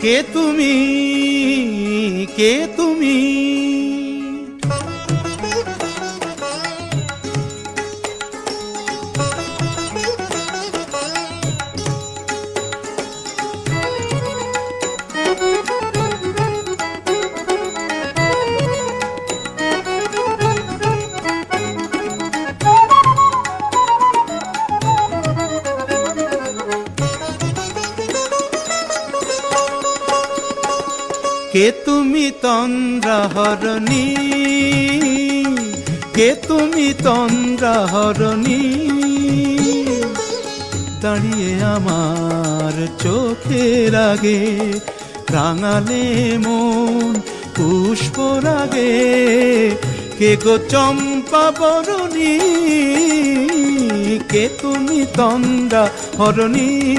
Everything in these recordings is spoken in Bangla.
কে তুমি? কে কে তুমি তন্দ্রাহরণী? কে তুমি তন্দ্রাহরণী? দাঁড়িয়ে আমার চোখের আগে রাঙালে মন, পুষ্প রাগে। কে গো চম্পা বরণী? কে তুমি তন্দ্রা হরণী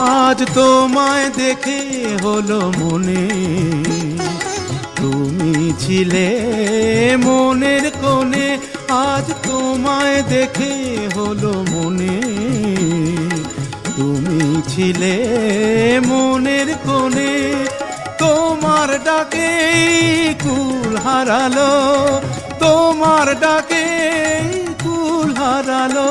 আজ তোমায় দেখে হলো মনে। তুমি ছিলে মনের কোণে, আজ তোমায় দেখে হলো মনে। তুমি ছিলে মনের কোণে, তোমার ডাকে কুল হারালো। তোমার ডাকে কুল হারালো।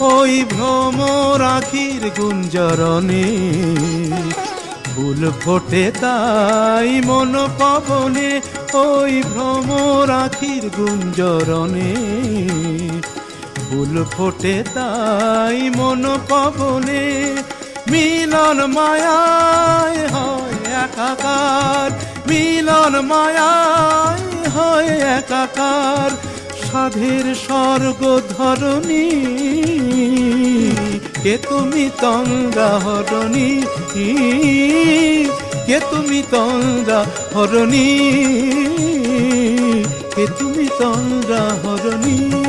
ওই ভ্রমর আখির গুঞ্জরণে। ফুল ফোটে তাই মন পবনে, ওই ভ্রমর আখির গুঞ্জরণে। ফুল ফোটে তাই মন পবনে, মিলন মায়ায় হয় একাকার। মিলন মায়ায় হয় একাকার। সাধের স্বর্গ ধরণী কে তুমি তঙ্গা হরণী কে তুমি তঙ্গা হরণী কে তুমি তঙ্গা হরণী